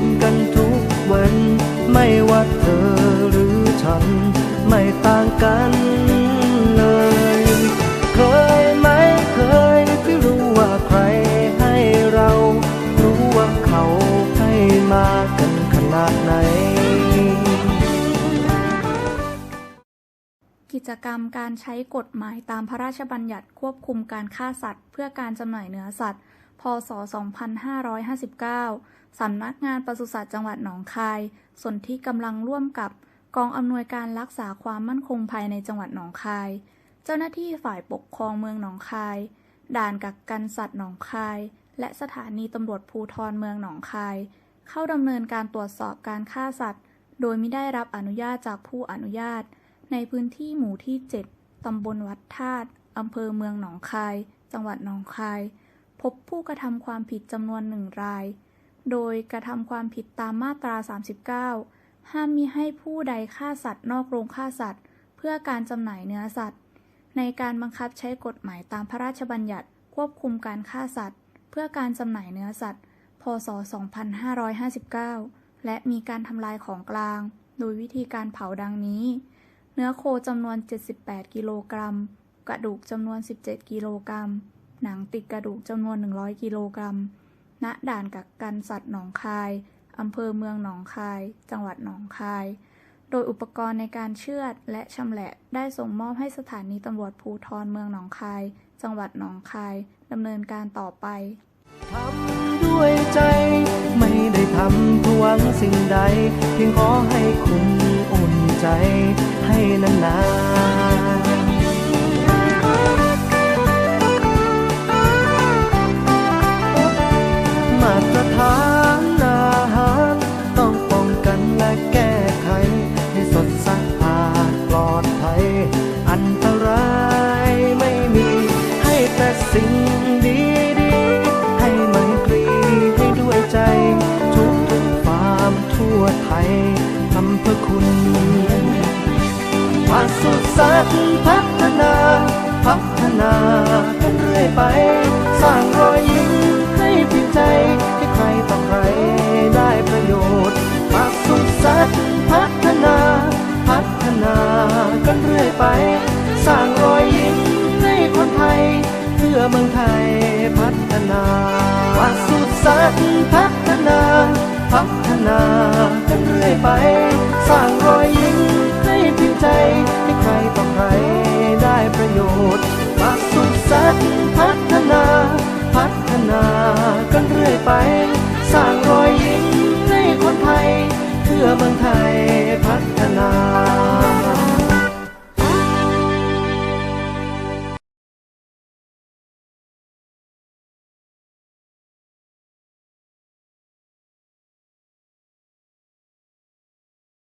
กินกันทุกวัน ไม่ว่าเธอหรือฉัน ไม่ต่างกันเลย เคยไหมเคยที่รู้ว่าใครให้เรา รู้ว่าเขาให้มากันขนาดไหน กิจกรรมการใช้กฎหมายตามพระราชบัญญัติควบคุมการฆ่าสัตว์ เพื่อการจำหน่ายเนื้อสัตว์ พศ 2559 สำนักงานปศุสัตว์จังหวัดหนองคาย ส่วนที่กำลังร่วมกับกองอำนวยการรักษาความมั่นคงภายในจังหวัดหนองคาย เจ้าหน้าที่ฝ่ายปกครองเมืองหนองคาย ด่านกักกันสัตว์หนองคาย และสถานีตำรวจภูธรเมืองหนองคาย เข้าดำเนินการตรวจสอบการฆ่าสัตว์ โดยไม่ได้รับอนุญาตจากผู้อนุญาต ในพื้นที่หมู่ที่ 7ตำบลวัดธาตุอำเภอเมืองหนองคาย จังหวัดหนองคาย พบผู้กระทำความผิดจำนวนหนึ่งราย โดยกระทำความผิดตามมาตรา 39 ห้ามมิให้ผู้ใดฆ่าสัตว์นอกโรงฆ่าสัตว์ เพื่อการจำหน่ายเนื้อสัตว์ ในการบังคับใช้กฎหมายตามพระราชบัญญัติควบคุมการฆ่าสัตว์ เพื่อการจำหน่ายเนื้อสัตว์ พศ 2559 และมีการทำลายของกลาง โดยวิธีการเผาดังนี้ เนื้อโคจำนวน 78 กิโลกรัม กระดูกจำนวน 17 กิโลกรัม หนังติดกระดูกจำนวน 100 กิโลกรัม ณ ด่านกักกันสัตว์หนองคาย อำเภอเมืองหนองคาย จังหวัดหนองคาย โดยอุปกรณ์ในการเชือดและชำแหละได้ส่งมอบให้สถานีตำรวจภูธรเมืองหนองคาย จังหวัดหนองคายดำเนินการต่อไปทำด้วยใจ ไม่ได้ทำเพื่อหวังสิ่งใด เพียงขอให้คุณอุ่นใจให้นานๆำเพื่อคุณปศุสัตว์พัฒนา พัฒนากันเรื่อยไป สร้างรอยยิ้มให้พิมพ์ใจให้ใครต่อใครได้ประโยชน์ปศุดสัตว์พัฒนา พัฒนากันเรื่อยไป สร้างรอยยิ้มให้คนไทย เพื่อเมืองไทยพัฒนาปศุดสัตว์พัฒนา พัฒนากันเรื่อยไป สร้างรอยยิ้มให้พิมใจ ให้ใครต่อใครได้ประโยชน์ มาสุขสันต์พัฒนา พัฒนากันเรื่อยไป สร้างรอยยิ้มให้คนไทย เพื่อเมืองไทยพัฒนา